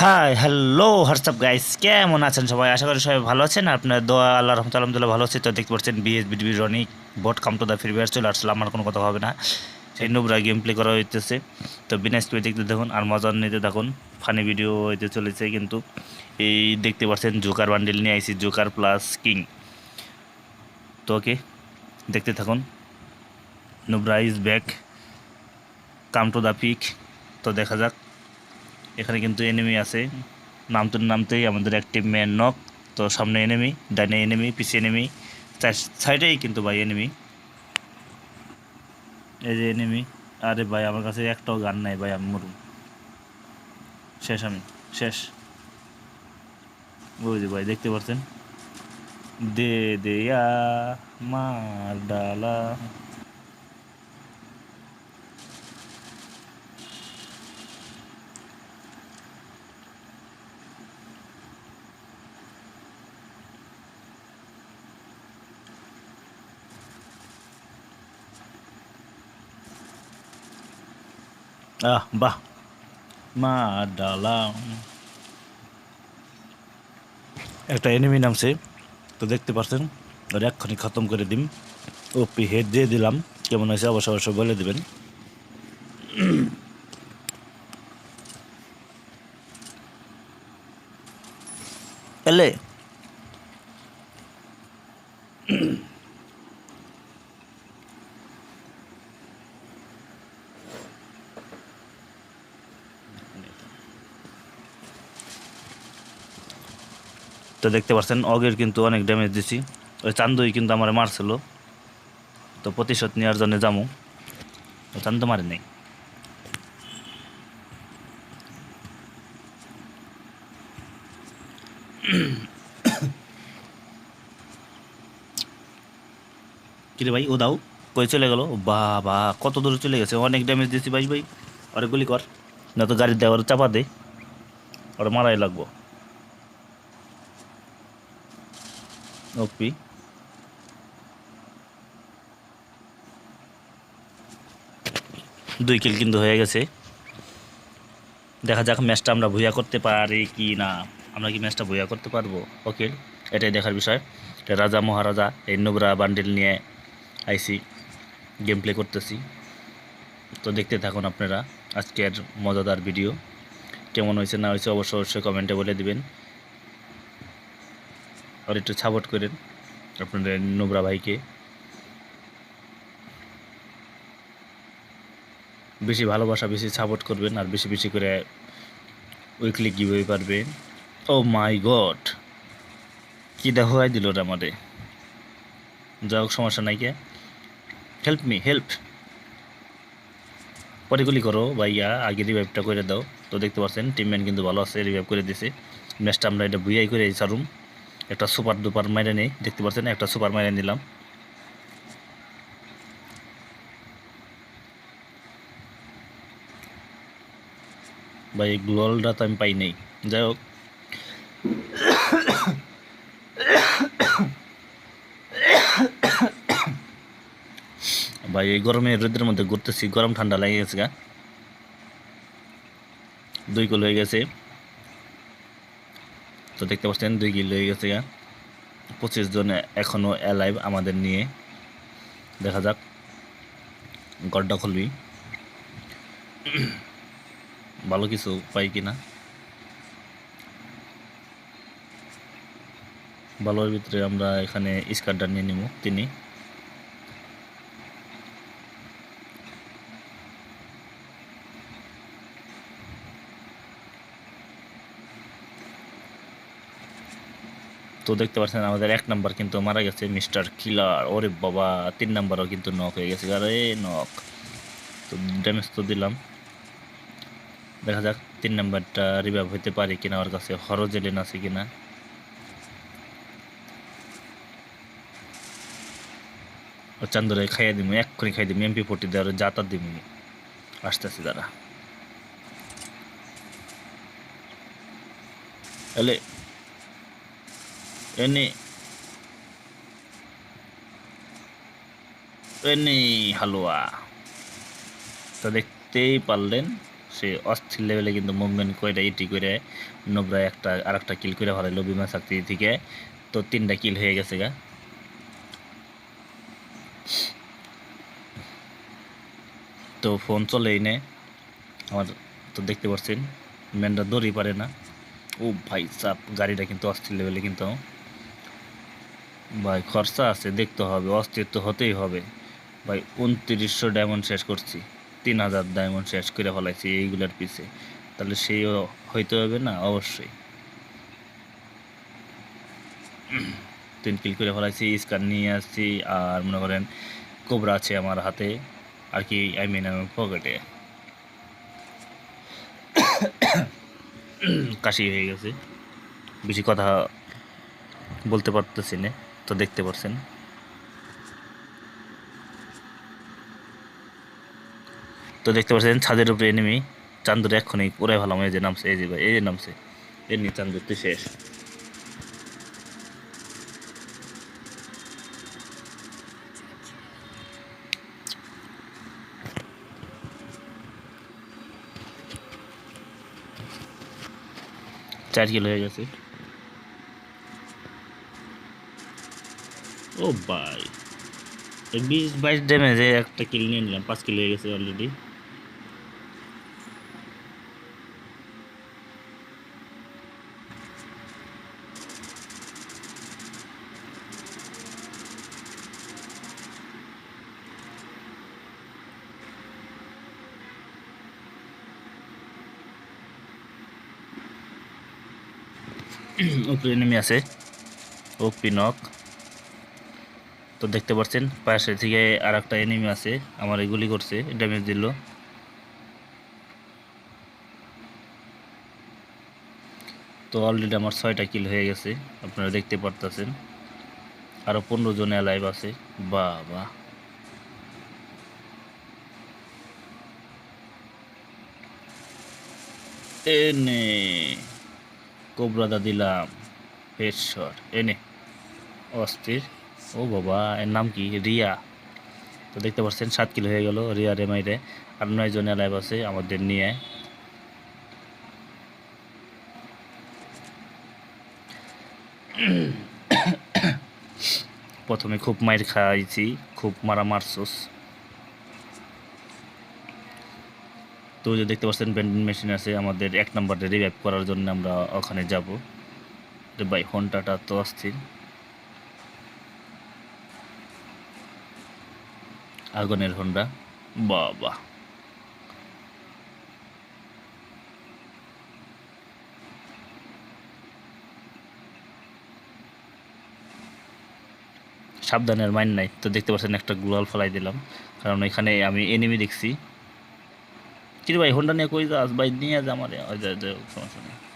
Hi hello WhatsApp guys কেমন আছেন সবাই? আশা করি সবাই ভালো আছেন। আপনার দোয়া আল্লাহ রহমত, আলহামদুলিল্লাহ, ভালো আছে। তো দেখতে পাচ্ছেন বিএস বিডিবি Ronik boat come to the free fire চলে আসলে। আমার কোনো কথা হবে না। সেই নুবরা গেম প্লে করা হইতেছে। তো বিনা স্পিড দেখতে দেখুন, আর মজা নিতে দেখুন ফানি ভিডিও হইতে চলেছে, কিন্তু এই দেখতে পাচ্ছেন জোকার বান্ডেল নিয়ে আইসি জোকার প্লাস কিং তো ওকে দেখতে থাকুন। Nubra is back come to the peak তো দেখা যাক। এখানে কিন্তু এনিমি আছে। নামতে নামতেই আমাদের একটি ম্যান নক তো সামনে এনিমি ডাইনে এনিমি পিছে এনিমি সাইডেই কিন্তু ভাই এনিমি এই যে এনিমি আরে ভাই আমার কাছে একটাও গান নাই ভাই, আমি মরুম শেষ আমি, শেষ। বুঝি ভাই, দেখতে পাচ্ছেন দে দেয়া মার ডালা। আহ বাহ মা ডালাম একটা এনিমি নামছে তো দেখতে পাচ্ছেন ওর এক্ষুনি খতম করে দিম। ওপি হেড দিয়ে দিলাম। কেমন হয়েছে? অবশ্য অবশ্যই বলে দেবেন। এলে দেখতে পাচ্ছেন, অগের কিন্তু অনেক ড্যামেজ দিছি। ওই চান্দুই কিন্তু আমার মারছিল। তো প্রতিশোধ নেওয়ার জন্য যামু। ও চান্দু মারে নেই। কিরে ভাই, ও দাও। কই চলে গেল? বাবা, কত দূরে চলে গেছে? অনেক ড্যামেজ দিছি ভাই ভাই। আরে গুলি কর। না তো গাড়ির দেওয়ার চাপা দে। ওরা মারাই লাগবো। ওপি। দুই কিল কিন্তু হয়ে গেছে। দেখা যাক ম্যাচটা আমরা ভুয়া করতে পারি কি না। আমরা কি ম্যাচটা ভুয়া করতে পারব? ওকে এটাই দেখার বিষয়। রাজা, মহারাজা, এই নোবরা বান্ডেল নিয়ে আইসি গেম প্লে করতেছি। তো দেখতে থাকুন আপনারা আজকের মজাদার ভিডিও কেমন হয়েছে না হয়েছে অবশ্যই অবশ্যই কমেন্টে বলে দিবেন। আর একটু সাপোর্ট করেন আপনাদের নোবরা ভাইকে। বেশি ভালোবাসা, বেশি সাপোর্ট করবেন আর বেশি বেশি করে উইকলি গিভওয়ে পারবেন ও মাই গড কি দেখো দিল ওটা আমাদের যা হোক, সমস্যা নাই কে। হেল্প মি হেল্প পরে গুলি করো ভাইয়া, আগে রিভাইভটা করে দাও। তো দেখতে পাচ্ছেন টিমম্যান কিন্তু ভালো আছে রিভাইভ করে দিছে। ম্যাচটা আমরা এটা ভুইয়াই করে সারুম। একটা সুপার দুপার মাইরে নেই, দেখতে পাচ্ছেন, একটা সুপার মাইরে নিলাম। ভাই এই গ্লোয়ালটা তো আমি পাই নাই। যাই হোক। ভাই, এই গরমে রোদের মধ্যে ঘুরতেছি, গরম ঠান্ডা লাগে গেছে গা। দুই কল হয়ে গেছে। তো দেখতে পাচ্ছেন, দুই কিলো হয়ে গেছে পঁচিশ জন এখনও অ্যালাইভ আমাদের নিয়ে। দেখা যাক, গড্ডা খুলবি। ভালো কিছু পাই কিনা। ভালোর ভিতরে আমরা এখানে স্কার্টটা নিয়ে নিব, তিনি। তো দেখতে পাচ্ছেন আমাদের এক নাম্বার কিন্তু মারা গেছে মিস্টার কিলার। ওরে বাবা, তিন নাম্বারও কিন্তু নক হয়ে গেছে। আরে নক তো ড্যামেজ তো দিলাম। দেখা যাক তিন নাম্বারটা রিভাইভ হইতে পারে কিনা, ওর কাছে হরজেলেন আছে কিনা। ও চান্দরে খাইয়ে দিব এক্ষুনি খাই দিব এমপি ফোর্টি দেওয়ার যাতার দিব আসতেছে তারা। এলে এনে এনে হালুয়া তো দেখতেই পারলেন সে অস্থির লেভেলে কিন্তু মুভমেন্ট করে ইটি করে নোবরা একটা আর একটা কিল করে ভালো বিমা শক্তি থেকে তো তিনটা কিল হয়ে গেছে গা তো ফোন চলেই নে আমার তো দেখতে পাচ্ছেন ম্যানটা দড়ি পারে না ও ভাই চাপ গাড়িটা কিন্তু অস্থির লেভেলে কিন্তু ভাই, খরচা আছে, দেখতে হবে তো হতেই হবে। ভাই, উনত্রিশশো ডায়মন্ড শেষ করছি, তিন হাজার ডায়মন্ড শেষ করে ফেলাইছি এইগুলোর পিছে। তাহলে সেইও হইতে হবে না? অবশ্যই। তিন কিল করে ফেলাইছি স্কার নিয়ে আসছি, আর মনে করেন কোবরা আছে আমার হাতে, আর কি আই মিন আমার পকেটে কাশি হয়ে গেছে। বেশি কথা বলতে পারতেছি না। তো দেখতে পারছেন। তো দেখতে পাচ্ছেন ছাদের উপরে এনিমি চান্দুর এক্ষুনি ওরাই ভালো এই যে নামছে, এই যে ভাই, এই যে নামছে। এমনি চান্দুর তো শেষ। চার কিলো হয়ে গেছে। ও ভাই। বিশ বাইশ ড্যামেজে একটা কিল নিয়ে নিলাম, পাঁচ কিলো হয়ে গেছে অলরেডি উপরে নেমে আছে। ও পিনক তো দেখতে পাচ্ছেন পাশে থেকে আর একটা এনিমি আছে, আমার গুলি করছে ড্যামেজ দিল। তো অলরেডি আমার ছয়টা কিল হয়ে গেছে, আপনারা দেখতে পারতেছেন। আরও পনেরো জন লাইভ আছে বাহ বা এনে কোবরাদা দিলাম হেডশট এনে, অস্থির। ও বাবা, এর নাম কি? রিয়া। তো দেখতে পাচ্ছেন, সাত কিলো হয়ে গেল রিয়া রেমাইরে। আর নয় জন লাইভ আছে আমাদের নিয়ে। প্রথমে খুব মাইর খাইছি, খুব মারা মারছস তো যে দেখতে পাচ্ছেন ব্যান্ডিং মেশিন আছে আমাদের এক নম্বরে রিভাইভ করার জন্য আমরা ওখানে যাব। রে ভাই ঘন্টাটা তো অস্থির। আগুনের হন্ডা। বাবা। সাবধানের মাইন নাই, তো দেখতে পাচ্ছেন একটা গ্লোয়াল ফেলাই দিলাম। কারণ এখানে আমি এনিমি দেখছি। কিরে ভাই, হোন্ডা নিয়ে কই যাস? ভাই, নিয়ে যা আমার। সমস্যা নেই।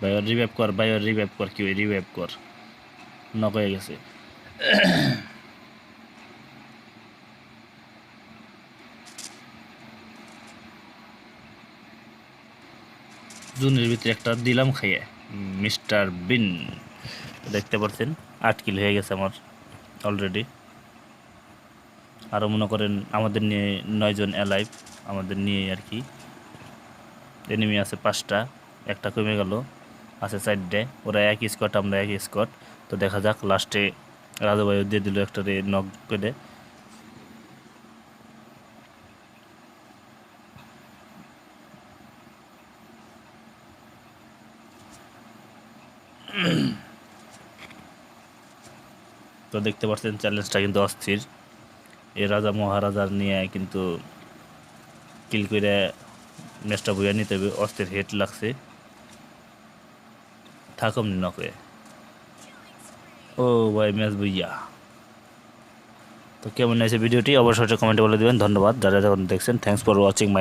ভাই, ওর রিভাইভ কর, ভাই, ওর রিভাইভ কর, কি রিভাইভ কর। নক হয়ে গেছে। জুনের ভিতরে একটা দিলাম খাইয়ে। মিস্টার বিন, দেখতে পাচ্ছেন আট কিলো হয়ে গেছে আমার অলরেডি আরও মনে করেন আমাদের নিয়ে নয়জন অ্যালাইভ আমাদের নিয়ে আর কি। এনিমি আছে পাঁচটা, একটা কমে গেল। আছে চারটে। ওরা এক স্কট আমরা এক স্কট তো দেখা যাক লাস্টে রাজাবায়ু দিয়ে দিল একটা রে নক করে। তো দেখতে পাচ্ছেন চ্যালেঞ্জটা কিন্তু অস্থির। এই রাজা মহারাজার নিয়ে কিন্তু কিল করে ম্যাচটা বইয়া নিতে হবে। অস্থির হেড লাগছে। থাকম নকে। ও ভাই, ম্যাচ বুইয়া। তো কেমন হয়েছে ভিডিওটি? অবশ্যই কমেন্টে বলে দেবেন। ধন্যবাদ। যারা যখন দেখছেন থ্যাংকস ফর ওয়াচিং মাই